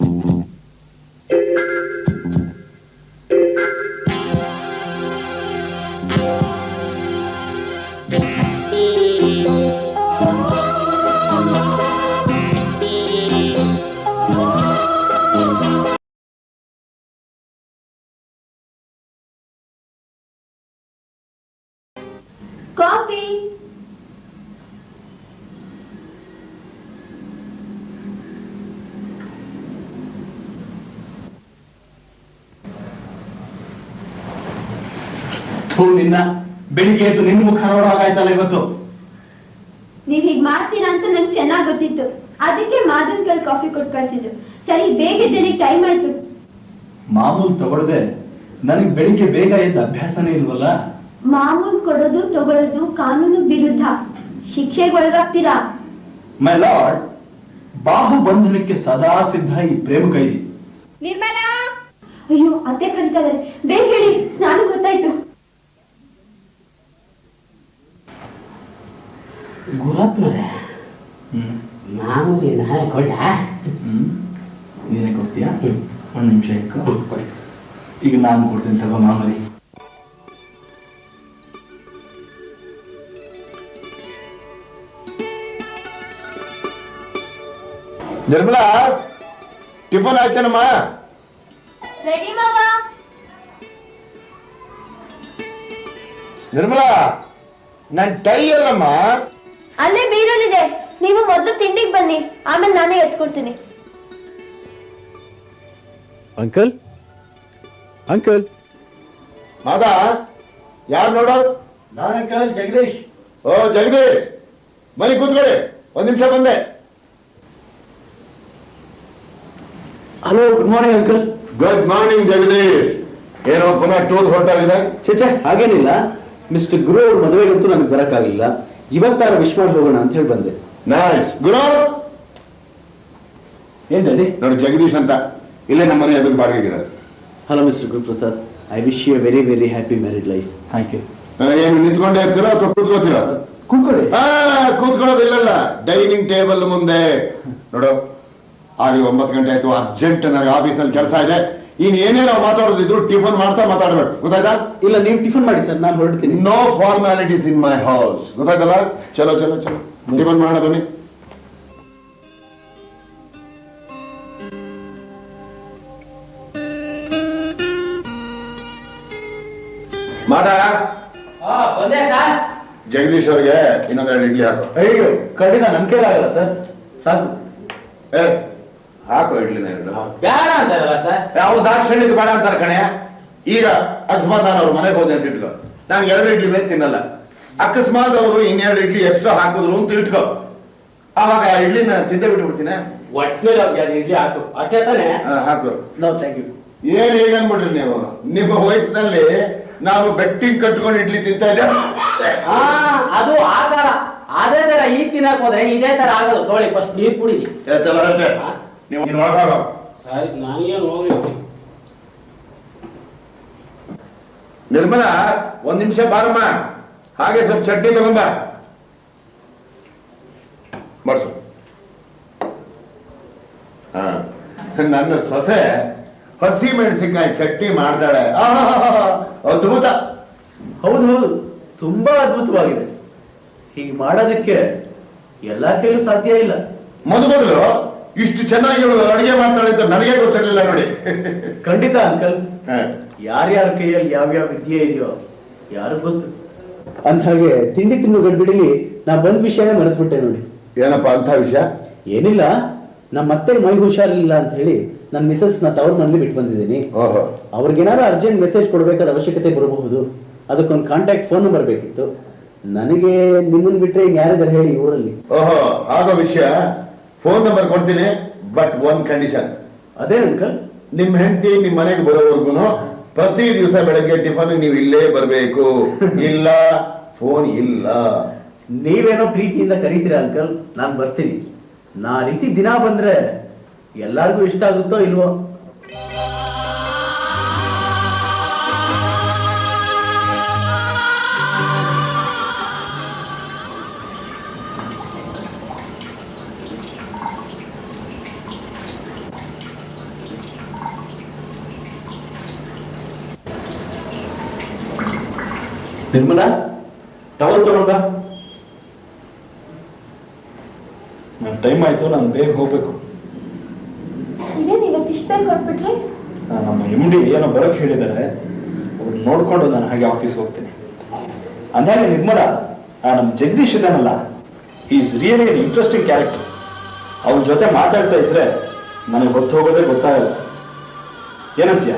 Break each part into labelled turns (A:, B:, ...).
A: Coffee
B: ನಿನ್ನ ಬೆಳಿಗ್ಗೆ ಎದ್ದು ನಿನ್ನ ಮುಖ ನೋಡೋ ಹಾಗಾಯ್ತಲ್ಲ ಇವತ್ತು?
A: ನೀವ್ ಹೀಗ್ ಮಾಡ್ತೀರಾ ಅಂತ ನಂಗೆ ಚೆನ್ನಾಗ್ ಗೊತ್ತಿತ್ತು. ಅದಕ್ಕೆ ಮಾದನ್ ಕಲ್ ಕಾಫಿ ಕೊಟ್ಟು ಕಳ್ಸಿದ್ರು ಸರಿ ಬೇಗ ಟೈಮ್ ಆಯ್ತು.
B: ಮಾಮೂಲ್ ತಗೊಳ್ದೆ ನನಗ್ ಬೆಳಿಗ್ಗೆ ಬೇಗ ಎದ್ದ ಅಭ್ಯಾಸನೇ ಇಲ್ವಲ್ಲ?
A: ಮಾಮೂಲ್ ಕೊಡೋದು ತಗೊಳ್ಳೋದು ಕಾನೂನು ವಿರುದ್ಧ. ಶಿಕ್ಷೆಗೆ ಒಳಗಾಗ್ತೀರಾ
B: ಮೈ ಲಾರ್ಡ್ ಬಾಹುಬಂಧನಕ್ಕೆ ಸದಾ ಸಿದ್ಧ ಈ ಪ್ರೇಮ ಕೈದಿ.
A: ನಿರ್ಮಲಾ! ಅಯ್ಯೋ ಅತ್ತೆ ಕರಿತಾ ಬೇಗ ಹೇಳಿ ಸ್ನಾನ ಗೊತ್ತಾಯ್ತು.
C: ಗುರಪ್ಪನವ್ರೆ
B: ಹ್ಮ್.
C: ಮಾಮೂಲಿ ನಾಳೆ ಕೊಡ್ಲ?
B: ಹ್ಮ್. ನೀನೇ ಕೊಡ್ತೀಯಾ? ಒಂದ್ ನಿಮಿಷ ಇಟ್ಕೊ. ಈಗ ನಾನು ಕೊಡ್ತೀನಿ ತಗೋ ಮಾಮೂಲಿ.
D: ನಿರ್ಮಲಾ ಟಿಫನ್ ಆಯ್ತೇನಮ್ಮ
A: ರೆಡಿ ಮಾವ.
D: ನಿರ್ಮಲಾ ನನ್ ಟೈ ಅಲ್ಲಮ್ಮ.
A: ಅಲ್ಲೇ ಬೀರಲಿದೆ ನೀವು ಮೊದಲು ತಿಂಡಿಗೆ ಬನ್ನಿ. ಆಮೇಲೆ ನಾನೇ ಎತ್ಕೊಡ್ತೀನಿ.
E: ಅಂಕಲ್? ಅಂಕಲ್?
D: ಮಾದ ಯಾರು ನೋಡು?
B: ನಾನು ಅಂಕಲ್ ಜಗದೀಶ್.
D: ಓ ಜಗದೀಶ್! ಮನೆ ಕೂತ್ಕೊಳ್ಳಿ. ಒಂದ್ ನಿಮಿಷ ಬಂದೆ.
B: Hello good morning uncle
D: good morning Jagadish. ಏನೋ ಪುನಃ ಟೂರ್ ಹೊರಟಾಗಿದೆ
E: ಚೇಚೆ ಹಾಗೇನಿಲ್ಲ. ಮಿಸ್ಟರ್ ಗುರು ಅವ್ರ ಮದುವೆಗಂತೂ ನನಗೆ ಬರಕ್ಕಾಗಿಲ್ಲ. ಇವತ್ತಾರ ವಿಶ್ವ ಮಾಡಿ ಹೋಗೋಣ ಅಂತ ಹೇಳಿ ಬಂದೆ.
D: ನೈಸ್ ಗುರು!
B: ಏನ್ ರೆಡಿ
D: ನೋಡಿ ಜಗದೀಶ್ ಅಂತ. ಇಲ್ಲೇ ನಮ್ಮ ಮನೆ ಎದುರು ಬಾಡಿಗೆಗಿದ್ದಾರೆ
E: hello mister Guruprasad. I wish you very very happy married life
B: thank you
D: ಏನು ನಿಂತ್ಕೊಂಡೇ ಇರ್ತೀರೋ ಅಥವಾ ಕೂತ್ಕೋತೀರೋ
B: ಕೂತ್ಕೊಳ್ಳಿ.
D: ಆ ಕೂತ್ಕೊಳ್ಳೋದಿಲ್ಲಲ್ಲ. ಡೈನಿಂಗ್ ಟೇಬಲ್ ಮುಂದೆ. ನೋಡು ಆಗಲಿ ಒಂಬತ್ತು ಗಂಟೆ ಆಯ್ತು. ಅರ್ಜೆಂಟ್ ನನಗೆ ಆಫೀಸ್ನಲ್ಲಿ ಕೆಲಸ ಇದೆ. ಇನ್ ಏನೇನೋ ಮಾತಾಡೋದಿದ್ರು ಟಿಫನ್ ಮಾಡ್ತಾ ಮಾತಾಡ್ಬೇಕು. ಗೊತ್ತಾಯ್ತಾ?
E: ಇಲ್ಲ ನೀವು ಟಿಫನ್ ಮಾಡಿ ಸರ್ ನಾನು ಹೊರಡ್ತೀನಿ.
D: No formalities in my house ಗೊತ್ತಾಯ್ತಲ್ಲ? ಚಲೋ ಚಲೋ ಚಲೋ. ಟಿಫನ್ ಮಾಡೋಣ ಬನ್ನಿ. ಮಾಡ
C: ಬಂದೆ ಸರ್.
D: ಜಗದೀಶ್ ಅವ್ರಿಗೆ ಇನ್ನೊಂದೆರಡು ಇಡ್ಲಿ ಹಾಕು.
B: ಅಯ್ಯೋ ಕಡಿಮೆ ನಂಬಿಕೆ ಆಗಲ್ಲ ಸರ್. ಸಾಕು.
D: ಏ ಹಾಕು ಇಡ್ಲಿನ
C: ಬೇಡ ಅಂತಾರಲ್ಲ ಸರ್.
D: ಯಾವ ದಾಕ್ಷಿಣ್ಯಕ್ಕೆ ಬೇಡ ಅಂತಾರೆ ಕಣೆ. ಈಗ ಅಕಸ್ಮಾತ್ ನಾನು ಅವ್ರ ಮನೆಗೆ ಹೋದೆ ಅಂತ ಇಟ್ಕೋ. ನಾನು ಎರಡು ಇಡ್ಲಿ ಮೇಲೆ ತಿನ್ನಲ್ಲ. ಅಕಸ್ಮಾತ್ ಅವರು ಇನ್ನೆರಡು ಇಡ್ಲಿ ಎಕ್ಸ್ಟ್ರಾ ಹಾಕಿದ್ರು ಅಂತ ಇಟ್ಕೋ. ಆವಾಗ ಆ ಇಡ್ಲಿನ ತಿಂದೆ ಬಿಟ್ಬಿಡ್ತೀನಿ.
C: ಒಟ್ಟಿನಲ್ಲಿ ಅವ್ರಿಗೆ ಅದು ಇಡ್ಲಿ ಹಾಕು. ಅಷ್ಟೇ ತಾನೇ?
D: ಹಾಕು.
E: ನೋ ಥ್ಯಾಂಕ್ ಯು
D: ಏನ್ ಹೇಗನ್ಬಿಟ್ರಿ ನೀವು? ನಿಮ್ಮ ವಯಸ್ಸಿನಲ್ಲಿ ನಾನು ಬೆಟ್ಟಿಂಗ್ ಕಟ್ಕೊಂಡು ಇಡ್ಲಿ ತಿಂತಾ ಇದ್ದೆ.
C: ಹಾ ಅದು ಆಕಾರ ಅದೇ ತರ ಈ ತಿನ್ನಕ್ ಹೋದ್ರೆ ಇದೇ ತರ ಆಗಲ್ಲ ತೋಳಿ ಫಸ್ಟ್ ನೀರ್ ಕುಡಿ.
D: ನೀವು ನೀನು ಒಳಗೆ ಹೋಗು.
C: ಸರಿ ನನಗೇನು ಹೋಗ್ಲಿ
D: ನಿರ್ಮಲಾ ಒಂದ್ ನಿಮಿಷ ಬಾರಮ್ಮ. ಹಾಗೆ ಸ್ವಲ್ಪ ಚಟ್ನಿ ತಗೊಂಬ. ಮಾಡಿಸು. ಹಾ. ನನ್ನ ಸೊಸೆ ಹಸಿ ಮೆಣಸಿನ್ಕಾಯಿ ಚಟ್ನಿ ಮಾಡ್ತಾಳೆ. ಅದ್ಭುತ.
E: ಹೌದು ಹೌದು. ತುಂಬಾ ಅದ್ಭುತವಾಗಿದೆ. ಹೀಗೆ ಮಾಡೋದಕ್ಕೆ ಎಲ್ಲಾ ಕೈಲೂ ಸಾಧ್ಯ ಇಲ್ಲ.
D: ಮೊದಲು ಇಷ್ಟು ಚೆನ್ನಾಗಿ ಅಡುಗೆ ಅಂತ ನನಗೆ ಗೊತ್ತಿರಲಿಲ್ಲ ನೋಡಿ.
E: ಖಂಡಿತ ಅಂಕಲ್.
D: ಹಾ.
E: ಯಾರ್ಯಾರ ಕೈಯಲ್ಲಿ ಯಾವ್ಯಾವ ವಿದ್ಯೆ ಇದೆಯೋ ಯಾರು ಗೊತ್ತು. ಅಂತ ಹಾಗೆ ತಿಂಡಿ ತಿನ್ನು ಗಡ್ಬಿಡಿಲಿ ನಾ ಬಂದ್ ವಿಷಯನೇ ಮರೆತುಬಿಟ್ಟೆ ನೋಡಿ.
D: ಏನಪ್ಪಾ ಅಂತ ವಿಷಯ?
E: ಏನಿಲ್ಲ ನಮ್ಮ ಮತ್ತೆ ಮೈ ಹುಷಾರಿಲ್ಲ ಅಂತ ಹೇಳಿ ನನ್ನ ಮಿಸಸ್ನ ತವರ್ ಮನೇಲಿ ಬಿಟ್ಟು ಬಂದಿದ್ದೀನಿ.
D: ಓಹೋ.
E: ಅವ್ರಿಗೇನಾದ್ರು ಅರ್ಜೆಂಟ್ ಮೆಸೇಜ್ ಕೊಡಬೇಕಾದ ಅವಶ್ಯಕತೆ ಬರಬಹುದು. ಅದಕ್ಕೊಂದು ಕಾಂಟ್ಯಾಕ್ಟ್ ಫೋನ್ ನಂಬರ್ ಬೇಕಿತ್ತು. ನನಗೆ ನಿಮ್ಮನ್ನು ಬಿಟ್ರೆ ಯಾರಿದ್ದಾರೆ ಹೇಳಿ ಊರಲ್ಲಿ.
D: ಓಹೋ ಆಗೋ ವಿಷಯ. ಫೋನ್ ನಂಬರ್ ಕೊಡ್ತೀನಿ ಬಟ್ ಒಂದ್ ಕಂಡೀಷನ್
E: ಅದೇ ಅಂಕಲ್
D: ನಿಮ್ ಹೆಂಡತಿ ನಿಮ್ ಮನೆಗೆ ಬರೋವರ್ಗುನು ಪ್ರತಿ ದಿವಸ ಬೆಳಗ್ಗೆ ಟಿಫನ್ ನೀವು ಇಲ್ಲೇ ಬರಬೇಕು. ಇಲ್ಲ ಫೋನ್ ಇಲ್ಲ.
E: ನೀವೇನೋ ಪ್ರೀತಿಯಿಂದ ಕರೀತೀರಾ ಅಂಕಲ್ ನಾನು ಬರ್ತೀನಿ. ನಾ ರೀತಿ ದಿನ ಬಂದ್ರೆ ಎಲ್ಲಾರ್ಗೂ ಇಷ್ಟ ಆಗುತ್ತೋ ಇಲ್ವೋ?
B: ನಿರ್ಮಲಾ ಟವಲ್ ತಗೊಂಡ ನನ್ನ ಟೈಮ್ ಆಯ್ತು ನಾನು ಬೇಗ ಹೋಗ್ಬೇಕು. ನಮ್ಮ ಎಂ ಡಿ ಏನೋ ಬರೋಕ್ ಹೇಳಿದ್ದಾರೆ ಅವ್ರು ನೋಡ್ಕೊಂಡು ನಾನು ಹಾಗೆ ಆಫೀಸ್ ಹೋಗ್ತೀನಿ. ಅಂದಾಗ ನಿರ್ಮಲ ಆ ನಮ್ಮ ಜಗದೀಶ್ ಇದ್ದಾನಲ್ಲ ಈಸ್ ರಿಯಲಿ ಇಂಟ್ರೆಸ್ಟಿಂಗ್ ಕ್ಯಾರೆಕ್ಟರ್ ಅವ್ರ ಜೊತೆ ಮಾತಾಡ್ತಾ ಇದ್ರೆ ನನಗೆ ಹೊತ್ತು ಹೋಗೋದೇ ಗೊತ್ತಾಗಲ್ಲ. ಏನಂತೀಯ?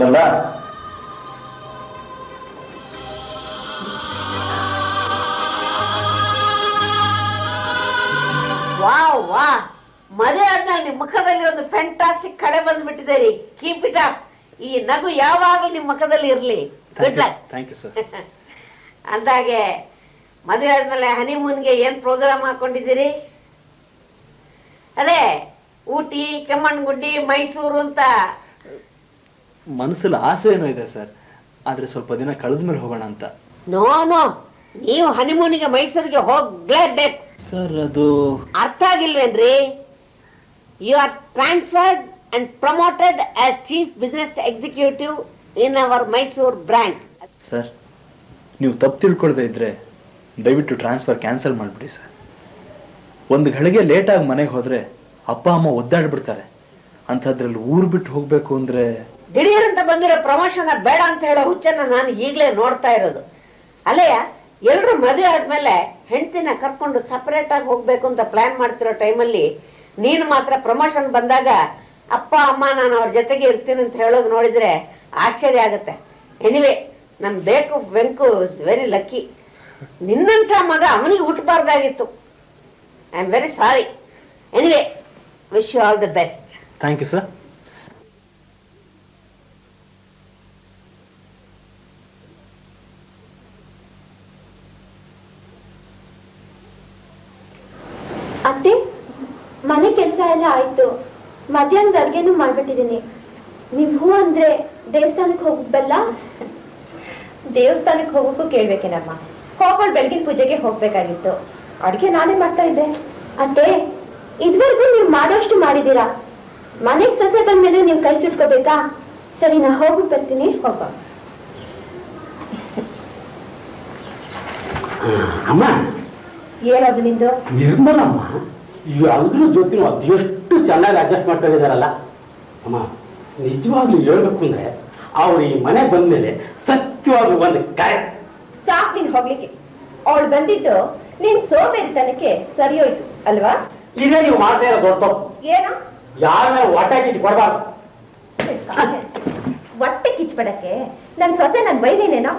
B: ಬಲ್ಲ
F: ಮದುವೆ ಆದ್ಮೇಲೆ ನಿಮ್ಮ ಮುಖದಲ್ಲಿ ಒಂದು ಫ್ಯಾಂಟಾಸ್ಟಿಕ್ ಕಳೆ ಬಂದ್ಬಿಟ್ಟಿದೆ ರೀ. ಕೀಪ್ ಇಟ್ ಅಪ್ ಈ ನಗು ಯಾವಾಗಲೂ ನಿಮ್ಮ ಮುಖದಲ್ಲಿ ಇರ್ಲಿ. Good luck
B: thank you sir
F: ಅಂದಾಗೆ ಮದುವೆ ಆದ್ಮೇಲೆ ಹನಿಮೂನ್ಗೆ ಏನ್ ಪ್ರೋಗ್ರಾಮ್ ಹಾಕೊಂಡಿದ್ದೀರಿ? ಅದೇ ಊಟಿ ಕೆಮ್ಮಣ್ಣಗುಡ್ಡಿ ಮೈಸೂರು ಅಂತ.
B: ಮನಸ್ಸಲ್ಲಿ ಆಸೆ ಏನೋ ಇದೆ ಸರ್ ಆದ್ರೆ ಸ್ವಲ್ಪ ದಿನ ಕಳೆದ ಮೇಲೆ ಹೋಗೋಣ ಅಂತ.
F: ನೋ ನೋ ನೀವು ಹನಿಮೂನಿಗೆ ಮೈಸೂರಿಗೆ ಹೋಗ್ಲೇಬೇಕು.
B: ಸರ್ ಅದು
F: ಅರ್ಥ ಆಗಿಲ್ವೇನ್ರಿ? You are transferred and promoted as chief business executive in our Mysore branch
B: sir ನೀವು ತಪ್ಪು ತಿಳ್ಕೊಳ್ದೇ ಇದ್ರೆ ದಯವಿಟ್ಟು ಟ್ರಾನ್ಸ್ಫರ್ ಕ್ಯಾನ್ಸಲ್ ಮಾಡಿಬಿಡಿ ಸರ್. ಒಂದು ಗಳಿಗೆ ಲೇಟಾಗಿ ಮನೆಗೆ ಹೋದ್ರೆ ಅಪ್ಪ ಅಮ್ಮ ಒದ್ದಾಡ್ಬಿಡ್ತಾರೆ. ಅಂಥದ್ರಲ್ಲಿ ಊರು ಬಿಟ್ಟು ಹೋಗ್ಬೇಕು ಅಂದ್ರೆ
F: ದಿಢೀರ್ ಅಂತ ಬಂದಿರೋ ಪ್ರಮೋಷನ್ ಬೇಡ ಅಂತ ಹೇಳೋ ಹುಚ್ಚನ್ನ ನಾನು ಈಗಲೇ ನೋಡ್ತಾ ಇರೋದು. ಅಲ್ಲಯ್ಯ ಎಲ್ರು ಮದುವೆ ಆದ್ಮೇಲೆ ಹೆಂಡತಿನ ಕರ್ಕೊಂಡು ಸಪರೇಟ್ ಆಗಿ ಹೋಗ್ಬೇಕು ಅಂತ ಪ್ಲಾನ್ ಮಾಡ್ತಿರೋ ಟೈಮಲ್ಲಿ ನೀನು ಮಾತ್ರ ಪ್ರಮೋಷನ್ ಬಂದಾಗ ಅಪ್ಪ, ಅಮ್ಮ ನಾನು ಅವ್ರ ಜೊತೆಗೆ ಇರ್ತೀನಿ ಅಂತ ಹೇಳೋದು ನೋಡಿದ್ರೆ ಆಶ್ಚರ್ಯ ಆಗುತ್ತೆ. ಎನಿವೆ ನಮ್ ಬೇಕು ವೆಂಕು ಇಸ್ ವೆರಿ ಲಕ್ಕಿ ನಿನ್ನಂತ ಮಗ ಅವನಿಗೆ ಹುಟ್ಟಬಾರ್ದಾಗಿತ್ತು I am very sorry anyway wish you all the best
B: thank you sir
G: ಅತ್ತೆ ಮನೆ ಕೆಲಸ ಎಲ್ಲ ಆಯ್ತು. ಮಧ್ಯಾಹ್ನದ ಅಡ್ಗೆನೂ ಮಾಡ್ಬಿಟ್ಟಿದ್ದೀನಿ ನಿಮ್ ಹೂ ಅಂದ್ರೆ ದೇವಸ್ಥಾನಕ್ಕೆ ಹೋಗ್ಬಲ್ಲ ದೇವಸ್ಥಾನಕ್ಕೆ ಹೋಗೋಕ್ಕೂ ಕೇಳ್ಬೇಕೇನಮ್ಮ? ಹೋಗೋಳು ಬೆಳಗಿನ ಪೂಜೆಗೆ ಹೋಗ್ಬೇಕಾಗಿತ್ತು. ಅಡ್ಗೆ ನಾನೇ ಮಾಡ್ತಾ ಇದ್ದೆ. ಅತ್ತೆ ಇದ್ವರೆಗೂ ನೀವು ಮಾಡೋಷ್ಟು ಮಾಡಿದ್ದೀರಾ? ಮನೆಗೆ ಸೊಸೆ ಬಂದ್ಮೇಲೆ ನೀವು ಕೈ ಸುಟ್ಕೋಬೇಕಾ? ಸರಿ ನಾ ಹೋಗಿ ಬರ್ತೀನಿ. ಹೋಗ.
C: ಅಮ್ಮ
G: ಏನದು ನಿಂದು?
C: ನಿರ್ಮಲಮ್ಮ ಎಲ್ಲರ ಜೊತೆ ಅದೆಷ್ಟು ಚೆನ್ನಾಗಿ ಅಡ್ಜಸ್ಟ್ ಮಾಡ್ಕೊಂಡಿದಾರಲ್ಲ. ಅಮ್ಮ ನಿಜವಾಗ್ಲೂ ಹೇಳ್ಬೇಕು ಅಂದ್ರೆ ಅವ್ರು ಈ ಮನೆ ಬಂದ್ಮೇಲೆ ಸತ್ಯವಾಗ್ಲೂ ಒಂದು ಕರೆ.
G: ಸಾಕ್ ನೀನ್ ಹೋಗ್ಲಿಕ್ಕೆ. ಅವಳು ಬಂದಿದ್ದು ನಿನ್ ಸೋಮೇರಿತನಕ್ಕೆ ಸರಿ ಹೋಯ್ತು ಅಲ್ವಾ?
C: ಇದೇ ನೀವು ಮಾಡ್ತಾ ಇರೋ ದೊಡ್ಡ
G: ಏನು?
C: ಯಾರ ಮೇಲೆ ಹೊಟ್ಟೆ ಕಿಚ್ಚು ಕೊಡಬಾರ್ದು.
G: ಹೊಟ್ಟೆ ಕಿಚ್ಪಡಕ್ಕೆ ನನ್ ಸೊಸೆ ನನ್ ಬೈದೇನೇನೋ?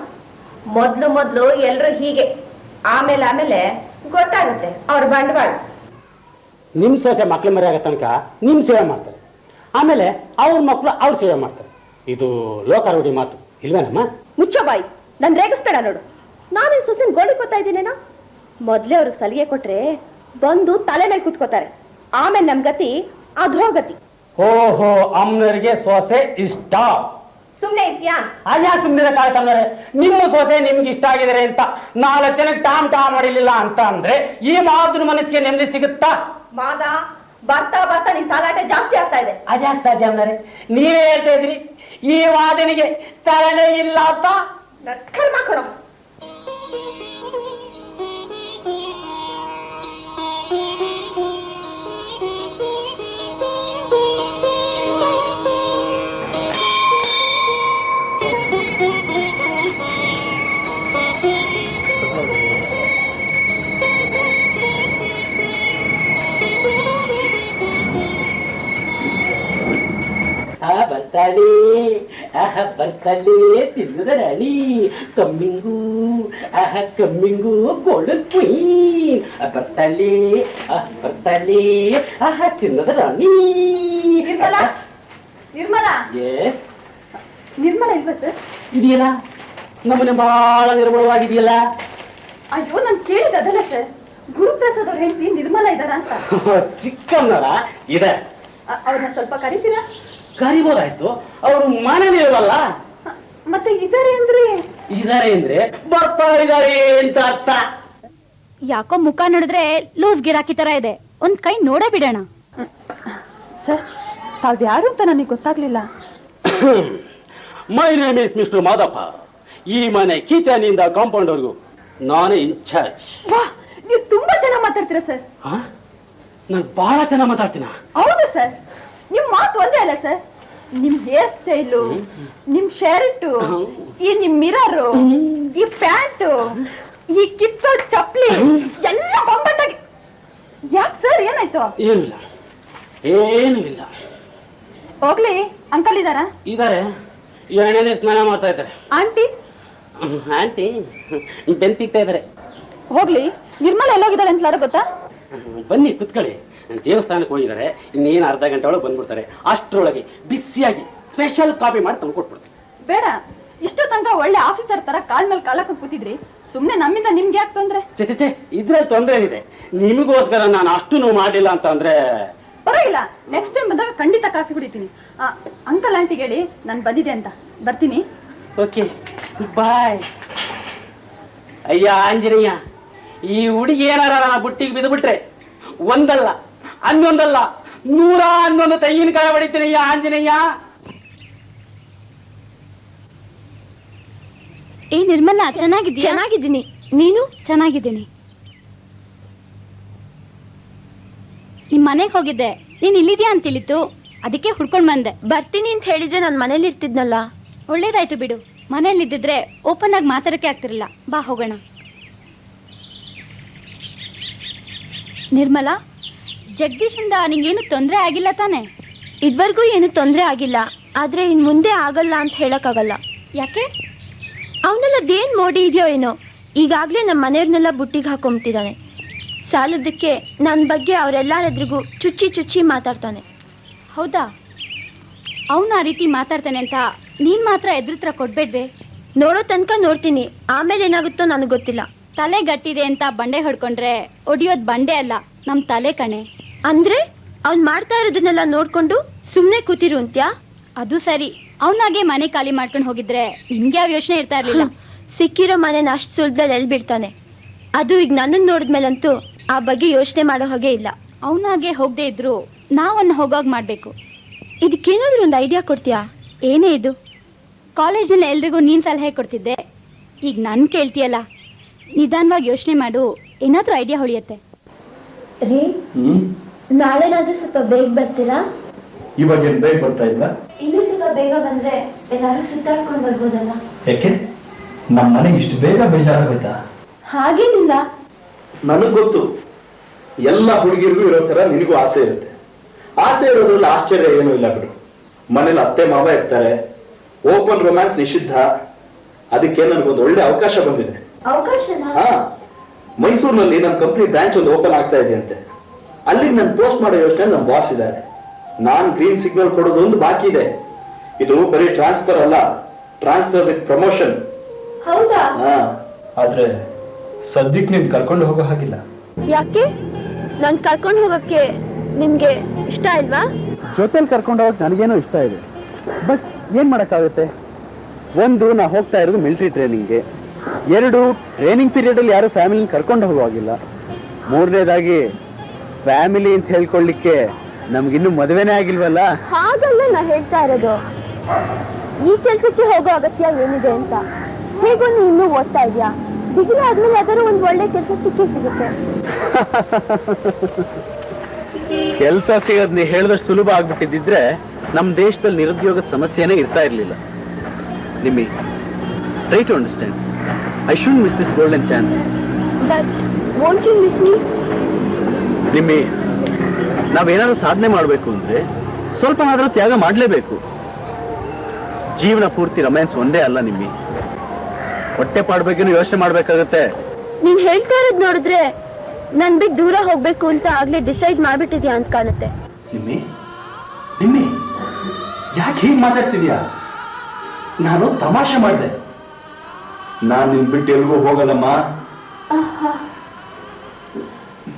G: ಮೊದ್ಲು ಮೊದ್ಲು ಎಲ್ರು ಹೀಗೆ. ಆಮೇಲೆ ಆಮೇಲೆ ಗೊತ್ತಾಗುತ್ತೆ ಅವ್ರ ಬಂಡವಾಳ.
C: ನಿಮ್ ಸೊಸೆ ಮಕ್ಳ ಮರಿ ಆಗೋ ತನಕ ನಿಮ್ ಸೇವೆ ಮಾಡ್ತಾರೆ. ಆಮೇಲೆ ಅವ್ರ ಮಕ್ಕಳು ಅವ್ರ ಸೇವೆ ಮಾಡ್ತಾರೆ. ಇದು ಲೋಕಾರೂಢಿ ಮಾತು ಇಲ್ವೇನಮ್ಮ?
G: ಮುಚ್ಚೋ ಬಾಯಿ ನನ್ ರೇಗಿಸ್ಬೇಡ ನೋಡು. ನಾನು ಸೊಸೆನ್ ಗೋಳಿ ಕೊತ್ತಾ ಇದ್ದೀನೇನೋ? ಮೊದ್ಲೇ ಅವ್ರಿಗೆ ಸಲಿಗೆ ಕೊಟ್ರೆ ಬಂದು ತಲೆ ಮೇಲೆ ಕೂತ್ಕೋತಾರೆ. ಆಮೇಲೆ ನಮ್ ಗತಿ ಅಧೋಗತಿ
C: ಓಹೋ ಅಮ್ಮನರಿಗೆ ಸೊಸೆ ಇಷ್ಟ.
G: ಸುಮ್ನೆ ಇದ್ಯಾ?
C: ಅಯ್ಯ ಸುಮ್ಮನೆ ಕಾಯ್ತಂದ್ರೆ ನಿಮ್ಮ ಸೊಸೆ ನಿಮ್ಗೆ ಇಷ್ಟ ಆಗಿದರೆ ಅಂತ ನಾಲ್ಕು ಜನಕ್ಕೆ ಟಾಮ್ ಟಾಮ್ ಮಾಡಿಲಿಲ್ಲ ಅಂತ ಅಂದ್ರೆ ಈ ಮಾತಿನ ಮನಸ್ಸಿಗೆ ನೆಮ್ಮದಿ ಸಿಗುತ್ತಾ?
G: ಮಾದ ಬರ್ತಾ ಬರ್ತಾ ನಿನ್ ಸಾಲಾಟ ಜಾಸ್ತಿ ಆಗ್ತಾ ಇದೆ.
C: ಅದ್ಯಾಕ್ ಸಾಧ್ಯ ಅಂದ್ರೆ? ನೀವೇ ಹೇಳ್ತಾ ಇದ್ರಿ ಈ ವಾದನಿಗೆ ತರಣೆ ಇಲ್ಲ ಅಂತ?
G: ಕರ್ಮ
C: ತಿನ್ನುದ ರಾಣಿ ಕಮ್ಮಿಂಗು ಆಹ ಕಮ್ಮಿಂಗು ಗೋಲ್ಡನ್ ಕ್ವೀನ್ ಅಹ ಆಹ ಬರ್ತಾಳೆ ಆಹ ತಿನ್ನದ ರಾಣಿ
G: ನಿರ್ಮಲಾ? ನಿರ್ಮಲಾ?
C: ಎಸ್
G: ನಿರ್ಮಲ ಇಲ್ವಾ ಸರ್?
C: ಇದೆಯಲ್ಲ? ನಮ್ಮನೆ ಬಹಳ ನಿರ್ಮಲವಾಗಿದೆಯಲ್ಲ?
G: ಅಯ್ಯೋ ನಾನು ಕೇಳಿದ ಅದಲ್ಲ ಸರ್. ಗುರುಪ್ರಸಾದ್ ಅವ್ರ ಹೆಂಡತಿ ನಿರ್ಮಲ ಇದಾರ ಅಂತ.
C: ಚಿಕ್ಕಮ್ಮನರ ಇದೆ.
G: ಅವ್ರನ್ನ ಸ್ವಲ್ಪ ಕರಿತೀರಾ?
C: ಕರಿಬೋದಾಯ್ತು. ಅವರು
G: ಮಾನವೀಯವಲ್ಲ? ಮತ್ತೆ ಇದಾರೆ ಅಂದ್ರೆ?
C: ಇದಾರೆ ಅಂದ್ರೆ ಬರ್ತಾ ಇದಾರೆ ಅಂತ ಅರ್ಥ.
H: ಯಾಕೋ ಮುಖ ನೋಡಿದ್ರೆ ಲೂಸ್ ಗಿರಾಕಿ ತರ ಇದೆ. ಒಂದ್ ಕೈ ನೋಡೇ ಬಿಡೋಣ.
I: ಸರ್ ತಾವ್ ಯಾರು ಅಂತ ನನಗೆ ಗೊತ್ತಾಗ್ಲಿಲ್ಲ.
C: My name is mister Madappa
E: ಈ ಮನೆ ಕೀಚನಿಂದ ಕಾಂಪೌಂಡ್ವರೆಗೂ ನಾನೇ ಇನ್ಚಾರ್ಜ್
I: ವಾಹ್ ನೀವು ತುಂಬಾ ಚೆನ್ನಾಗಿ ಮಾತಾಡ್ತೀರಾ ಸರ್.
E: ನಾನು ಬಹಳ ಚೆನ್ನಾಗಿ ಮಾತಾಡ್ತೀನ?
I: ಹೌದು ಸರ್. ನಿಮ್ ಮಾತು ಒಂದೇ ಅಲ್ಲ ಸರ್. ನಿಮ್ ಹೇರ್ ಸ್ಟೈಲು ನಿಮ್ ಶರ್ಟು ಈ ನಿಮ್ ಮಿರರು ಈ ಪ್ಯಾಂಟು ಈ ಕಿತ್ತೋ ಚಪ್ಪಲಿ ಎಲ್ಲ ಬೊಂಬಟ್ಟಾಗಿ. ಯಾಕೆ ಸರ್ ಏನಾಯ್ತು?
E: ಏನಿಲ್ಲ. ಏನೂ ಇಲ್ಲ.
I: ಹೋಗ್ಲಿ ಅಂಕಲ್ ಇದಾರ.
E: ಇದಾರೆ ಎಣ್ಣೆ ಸ್ನಾನ ಮಾಡ್ತಾ ಇದ್ದಾರೆ.
I: ಆಂಟಿ?
E: ಆಂಟಿ. ಬೆಂತಿಗ್ತಾ ಇದ್ದಾರೆ.
I: ಹೋಗ್ಲಿ ನಿರ್ಮಲ ಎಲ್ಲೋಗಿದ್ದಾಳೆ ಅಂತ ಗೊತ್ತಾ?
E: ಬನ್ನಿ ಕುತ್ಕೊಳ್ಳಿ. ದೇವಸ್ಥಾನಕ್ಕೆ ಹೋಗಿದ್ದಾರೆ ಇನ್ನೇನು ಅರ್ಧ ಗಂಟೆ ಒಳಗೆ ಬಂದ್ಬಿಡ್ತಾರೆ. ಅಷ್ಟರೊಳಗೆ ಬಿಸಿಯಾಗಿ ಸ್ಪೆಷಲ್ ಕಾಫಿ ಮಾಡಿ ತಂದು ಕೊಟ್ಬಿಡ್ತಾರೆ.
I: ಬೇಡ ಇಷ್ಟು ತನಕ ಒಳ್ಳೆ ಆಫೀಸರ್ ತರ ಕಾಲ್ ಮೇಲೆ ಕಾಲ ಕೂತಿದ್ರಿ. ಸುಮ್ನೆ ನಮ್ಮಿಂದ ನಿಮ್ಗೆ ಯಾಕೆ ತೊಂದ್ರೆ?
E: ಚೆ ಚೆ, ಇದ್ರಲ್ಲಿ ತೊಂದರೆ ಇದೆ. ನಿಮಗೋಸ್ಕರ ನಾನು ಅಷ್ಟು ನೋವು ಮಾಡಿಲ್ಲ ಅಂತ ಅಂದ್ರೆ
I: ಪರವಾಗಿಲ್ಲ ನೆಕ್ಸ್ಟ್ ಟೈಮ್ ಬಂದಾಗ ಖಂಡಿತ ಕಾಫಿ ಕುಡಿತೀನಿ. ಅಂಕಲ್ ಆಂಟಿಗೆ ಹೇಳಿ ನಾನು ಬಂದಿದೆ ಅಂತ. ಬರ್ತೀನಿ.
E: ಓಕೆ ಬಾಯ್ ಅಯ್ಯ ಆಂಜನೇಯ ಈ ಹುಡುಗಿ ಏನಾರ ನನ್ನ ಬುಟ್ಟಿಗೆ ಬಿದ್ದುಬಿಟ್ರೆ ಒಂದಲ್ಲ. ಹನ್ನೊಂದಲ್ಲ ನೂರ ಹನ್ನೊಂದು ತೆಂಗಿನಕಾಯಿ ಹೊಡಿತೀನಯ್ಯ ಆಂಜನೇಯ.
H: ಏ ನಿರ್ಮಲಾ ಚೆನ್ನಾಗಿದ್ದೀನಿ
A: ಚೆನ್ನಾಗಿದ್ದೀನಿ. ನೀನು?
H: ಚೆನ್ನಾಗಿದ್ದೀನಿ. ನಿಮ್ ಮನೆಗೆ ಹೋಗಿದ್ದೆ. ನೀನ್ ಇಲ್ಲಿದ್ಯಾ ಅಂತ ತಿಳಿತು. ಅದಕ್ಕೆ ಹುಡ್ಕೊಂಡ್ ಬಂದೆ.
A: ಬರ್ತೀನಿ ಅಂತ ಹೇಳಿದ್ರೆ ನಾನು ಮನೇಲಿ ಇರ್ತಿದ್ನಲ್ಲ.
H: ಒಳ್ಳೇದಾಯ್ತು ಬಿಡು. ಮನೇಲಿದ್ದಿದ್ರೆ ಓಪನ್ ಆಗಿ ಮಾತಾಡಕ್ಕೆ ಆಗ್ತಿರಲಿಲ್ಲ. ಬಾ ಹೋಗೋಣ. ನಿರ್ಮಲಾ? ಜಗದೀಶಿಂದ ನಿಂಗೇನು ತೊಂದರೆ ಆಗಿಲ್ಲ ತಾನೆ?
A: ಇದುವರೆಗೂ ಏನು ತೊಂದರೆ ಆಗಿಲ್ಲ. ಆದ್ರೆ ಇನ್ನು ಮುಂದೆ ಆಗಲ್ಲ ಅಂತ ಹೇಳೋಕ್ಕಾಗಲ್ಲ.
H: ಯಾಕೆ?
A: ಅವನೆಲ್ಲ ಅದೇನ್ ಮೋಡಿ ಇದೆಯೋ ಏನೋ? ಈಗಾಗಲೇ ನಮ್ಮ ಮನೆಯವ್ರನ್ನೆಲ್ಲ ಬುಟ್ಟಿಗೆ ಹಾಕೊಂಬಿಟ್ಟಿದ್ದಾನೆ ಸಾಲದಕ್ಕೆ ನನ್ನ ಬಗ್ಗೆ ಅವರೆಲ್ಲರ ಎದುರಿಗೂ ಚುಚ್ಚಿ ಚುಚ್ಚಿ ಮಾತಾಡ್ತಾನೆ.
H: ಹೌದಾ? ಅವನು ಆ ರೀತಿ ಮಾತಾಡ್ತಾನೆ ಅಂತ ನೀನು ಮಾತ್ರ ಎದುರುತ್ರ ಕೊಡ್ಬೇಡ್ವೆ.
A: ನೋಡೋ ತನಕ ನೋಡ್ತೀನಿ. ಆಮೇಲೆ ಏನಾಗುತ್ತೋ ನನಗೆ ಗೊತ್ತಿಲ್ಲ.
H: ತಲೆ ಗಟ್ಟಿದೆ ಅಂತ ಬಂಡೆ ಹೊಡ್ಕೊಂಡ್ರೆ ಒಡಿಯೋದು ಬಂಡೆ ಅಲ್ಲ ನಮ್ಮ ತಲೆ ಕಣೆ.
A: ಅಂದ್ರೆ ಅವ್ನ್ ಮಾಡ್ತಾ ಇರೋದನ್ನೆಲ್ಲ ನೋಡ್ಕೊಂಡು ಸುಮ್ನೆ ಕೂತಿರು ಅಂತ್ಯಾ?
H: ಅದು ಸರಿ. ಅವನಾಗೆ ಮನೆ ಖಾಲಿ ಮಾಡ್ಕೊಂಡು ಹೋಗಿದ್ರೆ ನಿಮ್ಗೆ ಯಾವ ಯೋಚನೆ ಇರ್ತಾ ಇರ್ಲಿಲ್ಲ?
A: ಸಿಕ್ಕಿರೋ ಮನೆನ ಅಷ್ಟು ಸುಲಭದಲ್ಲಿ ಎಲ್ ಬಿಡ್ತಾನೆ ಅದು ಈಗ ನನ್ನನ್ನು ನೋಡಿದ್ಮೇಲಂತೂ ಆ ಬಗ್ಗೆ ಯೋಚನೆ ಮಾಡೋ ಹಾಗೆ ಇಲ್ಲ.
H: ಅವನಾಗೆ ಹೋಗದೆ ಇದ್ರು ನಾವನ್ನ ಹೋಗಾಗ್ ಮಾಡ್ಬೇಕು.
A: ಇದಕ್ಕೇನಾದ್ರೂ ಒಂದು ಐಡಿಯಾ ಕೊಡ್ತೀಯಾ?
H: ಏನೇ ಇದು? ಕಾಲೇಜಲ್ಲಿ ಎಲ್ರಿಗೂ ನೀನ್ ಸಲಹೆ ಕೊಡ್ತಿದ್ದೆ. ಈಗ ನನ್ ಕೇಳ್ತೀಯಲ್ಲ. ನಿಧಾನವಾಗಿ ಯೋಚನೆ ಮಾಡು. ಏನಾದ್ರೂ ಐಡಿಯಾ ಹೊಳಿಯತ್ತೆ.
A: ರೀ?
B: ಹ್ಮ್?
A: ನಾಳೆನಾದ್ರೂ ಸ್ವಲ್ಪ ಬೇಗ ಬರ್ತೀರಾ?
B: ಇವಾಗ ಏನ್ ಬೇಗ ಬರ್ತಾ ಇಲ್ಲ
A: ಇನ್ನೂ ಸ್ವಲ್ಪ ಬೇಗ ಬಂದ್ರೆ ಎಲ್ಲಾರು ಸುತ್ತಾಡ್ಕೊಂಡು ಬರ್ಬೋದಲ್ಲ?
B: ಯಾಕೆ? ನಮ್ಮ ಮನೆಗೆ ಇಷ್ಟು ಬೇಗ ಬೇಜಾರಾಗೋಯ್ತಾ?
A: ಹಾಗೇನಿಲ್ಲ.
B: ನನಗ್ ಗೊತ್ತು. ಎಲ್ಲ ಹುಡುಗಿರಿಗೂ ಇರೋ ತರ ನಿನಗೂ ಆಸೆ ಇರುತ್ತೆ. ಆಸೆ ಇರೋದ್ರಲ್ಲಿ ಆಶ್ಚರ್ಯ ಏನೂ ಇಲ್ಲ ಬಿಡು. ಮನೇಲಿ ಅತ್ತೆ ಮಾವ ಇರ್ತಾರೆ. ಓಪನ್ ರೊಮ್ಯಾನ್ಸ್ ನಿಷಿದ್ಧ. ಅದಕ್ಕೆ ನನಗೊಂದು ಒಳ್ಳೆ ಅವಕಾಶ ಬಂದಿದೆ.
A: ಅವಕಾಶ
B: ಹಾ. ಮೈಸೂರಿನಲ್ಲಿ ನಮ್ಮ ಕಂಪ್ನಿ ಬ್ರಾಂಚ್ ಒಂದು ಓಪನ್ ಆಗ್ತಾ ಇದೆಯಂತೆ. ಅಲ್ಲಿಗೆ ನಾನು ಪೋಸ್ಟ್ ಮಾಡೋ ಯೋಚನೆ ನಮ್ಮ ಬಾಸ್ ಇದ್ದಾರೆ. ನಾನು ಗ್ರೀನ್ ಸಿಗ್ನಲ್ ಕೊಡೋದು ಒಂದು ಬಾಕಿ ಇದೆ. ಇದು ಬರೀ ಟ್ರಾನ್ಸ್ಫರ್ ಅಲ್ಲ ಟ್ರಾನ್ಸ್ಫರ್ ವಿತ್ ಪ್ರಮೋಷನ್
A: ಹೌದಾ?
B: ಹಾ. ಆದ್ರೆ ಸದ್ಯಕ್ಕೆ ನೀನ್ ಕರ್ಕೊಂಡು ಹೋಗೋ ಹಾಗಿಲ್ಲ.
A: ಯಾಕೆ? ನಾನು ಕರ್ಕೊಂಡು ಹೋಗಕ್ಕೆ ನಿಮ್ಗೆ ಇಷ್ಟ ಇಲ್ವಾ?
E: ಜೊತೆಲಿ ಕರ್ಕೊಂಡು ಹೋಗಕ್ಕೆ ನನಗೇನೋ ಇಷ್ಟ ಇದೆ. ಬಟ್ ಏನ್ ಮಾಡಕ್ಕಾಗುತ್ತೆ? ಒಂದು ನಾ ಹೋಗ್ತಾ ಇರೋದು ಮಿಲಿಟರಿ ಟ್ರೈನಿಂಗ್ಗೆ ಎರಡು ಟ್ರೈನಿಂಗ್ ಪೀರಿಯಡ್ ಅಲ್ಲಿ ಯಾರು ಫ್ಯಾಮಿಲಿ ಕರ್ಕೊಂಡು ಹೋಗುವಾಗಿಲ್ಲ ಮೂರನೇದಾಗಿ ಫ್ಯಾಮಿಲಿ ಅಂತ ಹೇಳ್ಕೊಳ್ಳಿಕ್ಕೆ ನಮ್ಗಿನ್ನೂ ಮದುವೆನೇ ಆಗಿಲ್ವಲ್ಲ?
A: ಹಾಗಲ್ಲ ನಾ ಹೇಳ್ತಾ ಇರೋದು. ಈ ಕೆಲ್ಸಕ್ಕೆ ಹೋಗೋ ಅಗತ್ಯ ಏನಿದೆ ಅಂತ. ಹೇಗೋ ನೀನು ಇನ್ನೂ ಓದ್ತಾ ಇದ್ಯಾ? ಡಿಗ್ರಿ ಆದ್ಮೇಲೆ ಯಾವ್ದಾದ್ರು ಒಂದ್ ಒಳ್ಳೆ ಕೆಲಸ ಸಿಕ್ಕೇ ಸಿಗುತ್ತೆ.
E: ಕೆಲ್ಸ ಸಿಗೋದ್ ನೀ ಹೇಳ್ದಷ್ಟು ಸುಲಭ ಆಗ್ಬಿಟ್ಟಿದ್ರೆ ನಮ್ಮ ದೇಶದಲ್ಲಿ ನಿರುದ್ಯೋಗ ಸಮಸ್ಯೆನೇ ಇರ್ತಾ ಇರಲಿಲ್ಲ. Nimmi try to understand I should miss this golden chance
A: but want you miss me
E: Nimmi ನಾವೇನಾದ್ರೂ ಸಾಧನೆ ಮಾಡಬೇಕು ಅಂದ್ರೆ ಸ್ವಲ್ಪನಾದ್ರೂ ತ್ಯಾಗ ಮಾಡಲೇಬೇಕು. ಜೀವನ ಪೂರ್ತಿ ರೊಮ್ಯಾನ್ಸ್ ಒಂದೇ ಅಲ್ಲ ನಿಮ್ಮಿ. ಹೊಟ್ಟೆ ಪಾಡ್ ಬಗ್ಗೆನೂ ಯೋಚನೆ ಮಾಡ್ಬೇಕಾಗತ್ತೆ.
A: ನೀನು ಹೇಳ್ತಾ ಇರೋದ್ ನೋಡಿದ್ರೆ ನನ್ ಬಿಟ್ಟು ದೂರ ಹೋಗ್ಬೇಕು ಅಂತ ಆಗ್ಲೇ ಡಿಸೈಡ್ ಮಾಡ್ಬಿಟ್ಟಿದ್ಯಾ ಅಂತ ಕಾಣುತ್ತೆ.
B: ನಿಮ್ಮಿ ನಿಮ್ಮಿ ಯಾಕೆ ಹೀಗೆ ಮಾತಾಡ್ತಿದ್ಯಾ? ನಾನು ತಮಾಷೆ ಮಾಡಿದೆ. ನಾನು ನಿನ್ ಬಿಟ್ಟು ಎಲ್ಗೂ ಹೋಗಲ್ಲಮ್ಮ.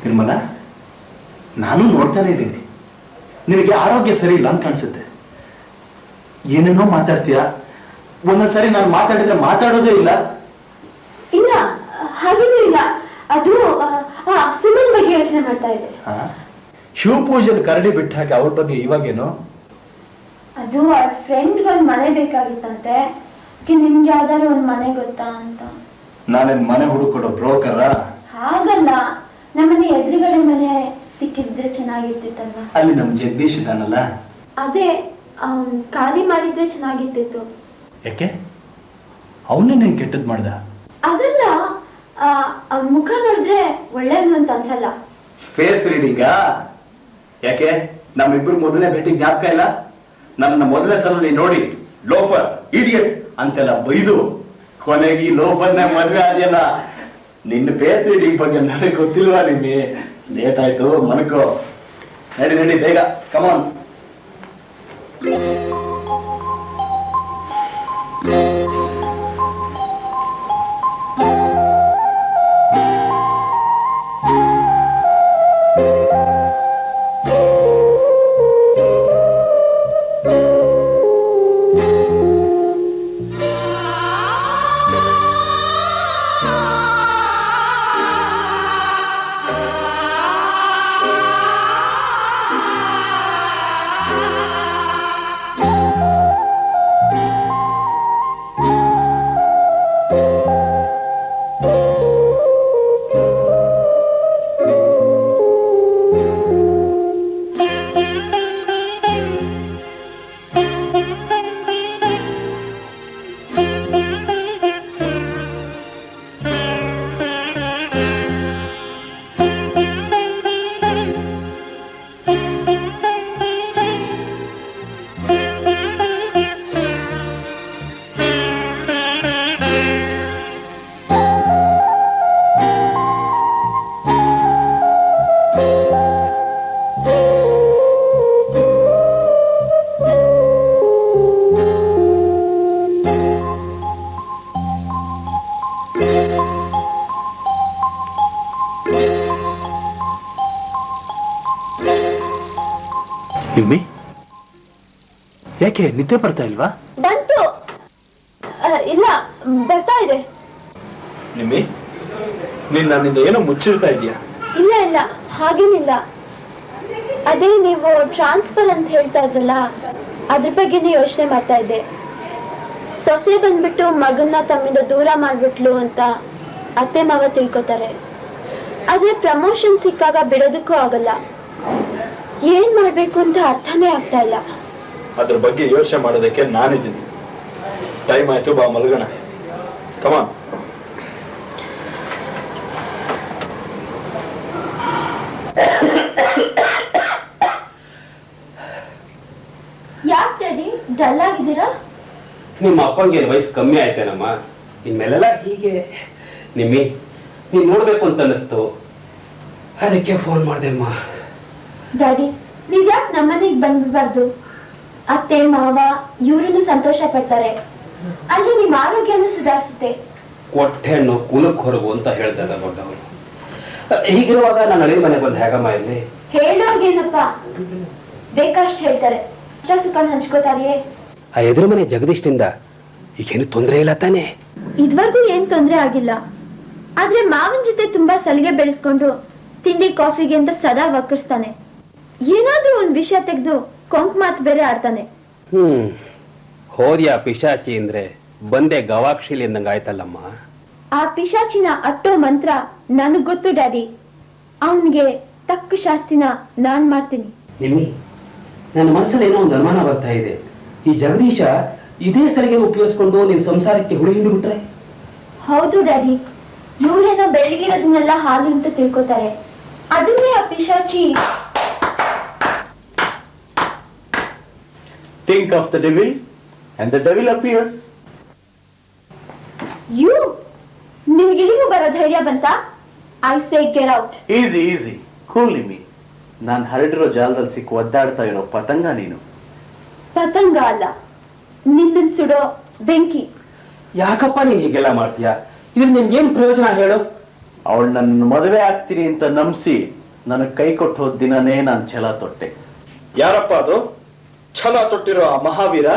B: ನಿರ್ಮಲ ನಾನು ನೋಡ್ತಾನೆ ಇದ್ದೀನಿ. ನಿನಗೆ ಆರೋಗ್ಯ ಸರಿ ಇಲ್ಲ ಅಂತ ಕಾಣಿಸುತ್ತೆ. ಏನೇನೋ ಮಾತಾಡ್ತೀಯ? ಒಂದೊಂದ್ಸರಿ ನಾನು ಮಾತಾಡಿದ್ರೆ ಮಾತಾಡೋದೇ ಇಲ್ಲ.
A: ಇಲ್ಲ ಹಾಗೇನೂ ಇಲ್ಲ. ಅದು ಸುಮನ್ ಬಗ್ಗೆ ಯೋಚನೆ ಮಾಡ್ತಾ ಇದೆ?
B: ಶಿವ ಪೂಜೆ ಕರಡಿ ಬಿಟ್ಟ ಹಾಗೆ ಅವ್ರ ಬಗ್ಗೆ ಇವಾಗೇನು?
A: ಅದು ಅವ್ರ ಫ್ರೆಂಡ್ ಒಂದ್ ಮನೆ ಬೇಕಾಗಿತ್ತಂತೆ. ನಿಮ್ಗೆ ಯಾವ್ದಾದ್ರು ಒಂದ್ ಮನೆ ಗೊತ್ತಾ ಅಂತ.
B: ನಾನೇನ್ ಮನೆ ಹುಡುಕೊಡೋ ಬ್ರೋಕರ
A: ಹಾಗಲ್ಲ. ನಮ್ಮನೆ ಎದುರುಗಡೆ ಮನೆ ಸಿಕ್ಕಿದ್ರೆ ಚೆನ್ನಾಗಿರ್ತಿತ್ತಲ್ವಾ?
B: ಅಲ್ಲಿ ನಮ್ ಜಗದೀಶ್ ಇದಾನಲ್ಲ
A: ಅದೇ ಅವ್ನ್ ಖಾಲಿ ಮಾಡಿದ್ರೆ ಚೆನ್ನಾಗಿರ್ತಿತ್ತು.
B: ಯಾಕೆ? ಅವನೇ ನೀನ್ ಕೆಟ್ಟದ್ ಮಾಡ್ದ?
A: ಅದಲ್ಲ ಆ, ಅವ್ನ್ ಮುಖ ನೋಡಿದ್ರೆ ಒಳ್ಳೇದು ಅಂತ ಅನ್ಸಲ್ಲ.
B: ಫೇಸ್ ರೀಡಿಂಗಾ ಯಾಕೆ? ನಮ್ಮಿಬ್ರು ಮೊದಲನೇ ಭೇಟಿ ಜ್ಞಾಪಕ ಇಲ್ಲ? ನನ್ನ ಮೊದಲನೇ ಸಲ ನೀನ್ ನೋಡಿ ಲೋಫರ್ ಇಡಿಯಟ್ ಅಂತೆಲ್ಲ ಬೈದು ಕೊನೆಗೆ ಈ ಲೋಫರ್ನ ಮದ್ವೆ ಆದ್ಯಲ್ಲ? ನಿನ್ನ ಫೇಸ್ ರೀಡಿಂಗ್ ಬಗ್ಗೆ ನನಗೆ ಗೊತ್ತಿಲ್ವಾ ನಿಮಗೆ ಲೇಟ್ ಆಯ್ತು ಮನಕೋ. ನಡಿ ನಡಿ ಬೇಗ. ಕಮಾನ್ ಯಾಕೆ ನಿದ್ದೆ ಬರ್ತಾ ಇಲ್ವಾ?
A: ಬಂತು. ಇಲ್ಲ ಬರ್ತಾ ಇದೆ.
B: ನಿಮ್ಮಿ ನೀನ್ ನನ್ನಿಂದ ಏನೋ ಮುಚ್ಚಿರ್ತಾ ಇದೀಯಾ
A: ಇಲ್ಲ ಇಲ್ಲ ಹಾಗೇನಿಲ್ಲ. ಅದೇ ನೀವು ಟ್ರಾನ್ಸ್ಫರ್ ಅಂತ ಹೇಳ್ತಾ ಇದ್ರಲ್ಲ ಅದ್ರ ಬಗ್ಗೆನೇ ಯೋಚನೆ ಮಾಡ್ತಾ ಇದ್ದೆ. ಸೊಸೆ ಬಂದ್ಬಿಟ್ಟು ಮಗನ್ನ ತಮ್ಮಿಂದ ದೂರ ಮಾಡ್ಬಿಟ್ಲು ಅಂತ ಅತ್ತೆ ಮಾವ ತಿಳ್ಕೊತಾರೆ. ಆದ್ರೆ ಪ್ರಮೋಷನ್ ಸಿಕ್ಕಾಗ ಬಿಡೋದಕ್ಕೂ ಆಗಲ್ಲ. ಏನ್ ಮಾಡ್ಬೇಕು ಅಂತ ಅರ್ಥನೇ ಆಗ್ತಾ ಇಲ್ಲ.
B: ಅದ್ರ ಬಗ್ಗೆ ಯೋಚನೆ ಮಾಡೋದಕ್ಕೆ ನಾನಿದ್ದೀನಿ. ಟೈಮ್ ಆಯ್ತು ಬಾ ಮಲಗೋಣ. ಕಮಾನ್
A: ಯಾಕೆ ಡ್ಯಾಡಿ? ಡಲ್ ಆಗಿದ್ದೀರಾ?
C: ನಿಮ್ಮ ಅಪ್ಪಂಗೆ ವಯಸ್ಸು ಕಮ್ಮಿ ಆಯ್ತೇನಮ್ಮ? ಇನ್ಮೇಲೆಲ್ಲ ಹೀಗೆ. ನಿಮ್ಮಿ ನೀನ್ ನೋಡ್ಬೇಕು ಅಂತ ಅನ್ನಿಸ್ತು. ಅದಕ್ಕೆ ಫೋನ್ ಮಾಡ್ದೆಮ್ಮ
A: ಡ್ಯಾಡಿ ನೀವ್ ಯಾಕೆ ನಮ್ಮನೆಗೆ ಬಂದ್ಬಾರ್ದು ಅತ್ತೆ ಮಾವ ಇವರನ್ನು ಸಂತೋಷ ಪಡ್ತಾರೆ. ಅಲ್ಲಿ ನಿಮ್ಮ ಆರೋಗ್ಯನೂ ಸುಧಾರಿಸುತ್ತೆ.
C: ಹೊಟ್ಟೆ ಹಣ್ಣು ಕುಲಕ್ ಹೊರಗು ಅಂತ ಹೇಳ್ತಾರೆ ದೊಡ್ಡವರು. ಹೀಗಿರುವಾಗ ನಾನು ಅಡಿಗೆ ಮನೆ ಬಂದು ಹೇಗಮ್ಮ ಇಲ್ಲಿ?
A: ಹೇಳೋರ್ಗೇನಪ್ಪ ಬೇಕಷ್ಟು ಹೇಳ್ತಾರೆ. ಸುಖ ಹಂಚ್ಕೋತಾರೆಯೇ?
C: ಆ ಎದುರು ಮನೆ ಜಗದೀಶ್ನಿಂದ ಈಗೇನು ತೊಂದರೆ ಇಲ್ಲ ತಾನೆ?
A: ಇದ್ವರ್ಗೂ ಏನ್ ತೊಂದ್ರೆ ಆಗಿಲ್ಲ. ಆದ್ರೆ ಮಾವನ್ ಜೊತೆ ತುಂಬಾ ಸಲಿಗೆ ಬೆಳೆಸ್ಕೊಂಡು ತಿಂಡಿ ಕಾಫಿಗೆ ಅಂತ ಸದಾ ವಕರಿಸ್ತಾನೆ ಏನಾದ್ರೂ ಒಂದ್ ವಿಷಯ ತೆಗೆದು ಕೊಂಕ್ ಮಾತು ಬೇರೆ ಆಡ್ತಾನೆ.
C: ಹ್ಮ್. ಹೋದ್ಯ ಪಿಶಾಚಿ ಅಂದ್ರೆ ಬಂದೆ ಗವಾಕ್ಷಿಲಿ ಎಂದಂಗ ಆಯ್ತಲ್ಲಮ್ಮ?
A: ಆ ಪಿಶಾಚಿನ ಅಟ್ಟೋ ಮಂತ್ರ ನನಗ್ ಗೊತ್ತು ಡ್ಯಾಡಿ. ಅವನ್ಗೆ ತಕ್ಕ ಶಾಸ್ತಿನ ನಾನ್ ಮಾಡ್ತೀನಿ.
C: ನಿಮ್ಮಿ ನನ್ನ ಮನಸ್ಸಲ್ಲಿ ಏನೋ ಒಂದು ಅನುಮಾನ ಬರ್ತಾ ಇದೆ. ಈ ಜಗದೀಶ ಇದೇ ಸಲಿಗೆ ಉಪಯೋಗಿಸ್ಕೊಂಡು ನಿನ್ ಸಂಸಾರಕ್ಕೆ ಹುಳಿ ಹಿಂಡಿ ಬಿಟ್ರೆ?
A: ಹೌದು ಡ್ಯಾಡಿ. ಇವ್ರೇನೋ ಬೆಳಗಿರೋದನ್ನೆಲ್ಲ ಹಾಲು ಅಂತ ತಿಳ್ಕೊತಾರೆ. ಅದನ್ನೇ ಆ ಪಿಶಾಚಿ
E: Think of the devil, and the devil appears.
A: You ನಿಮ್ಗೆ ಇಲ್ಲಿಗೂ ಬರೋ ಧೈರ್ಯ ಬಂತಾ? I say get out
E: easy easy cool me. ನಾನು ಹರಡಿರೋ ಜಾಲದಲ್ಲಿ ಸಿಕ್ಕು ಒದ್ದಾಡ್ತಾ ಇರೋ ಪತಂಗ ನೀನು.
A: ಪತಂಗ ಅಲ್ಲ. ನಿನ್ನನ್ ಸುಡೋ ಬೆಂಕಿ.
C: ಯಾಕಪ್ಪ ನೀನ್ ಹೀಗೆಲ್ಲ ಮಾಡ್ತೀಯಾ? ಇದ್ರಿಂದ ನಿನ್ಗೇನ್ ಪ್ರಯೋಜನ ಹೇಳು?
E: ಅವಳು ನನ್ನ ಮದುವೆ ಆಗ್ತೀನಿ ಅಂತ ನಂಬಿಸಿ ನನಗೆ ಕೈ ಕೊಟ್ಟು ಹೋದ ದಿನನೇ ನಾನು ಛಲ ತೊಟ್ಟೆ.
B: ಯಾರಪ್ಪ ಅದು? ಛಲ ತೊಟ್ಟಿರೋ ಆ ಮಹಾವೀರ.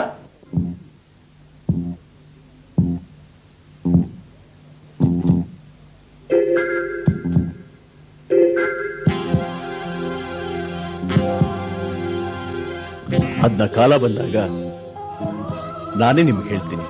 J: ಅದನ್ನ ಕಾಲ ಬಂದಾಗ ನಾನೇ ನಿಮ್ಗೆ ಹೇಳ್ತೀನಿ.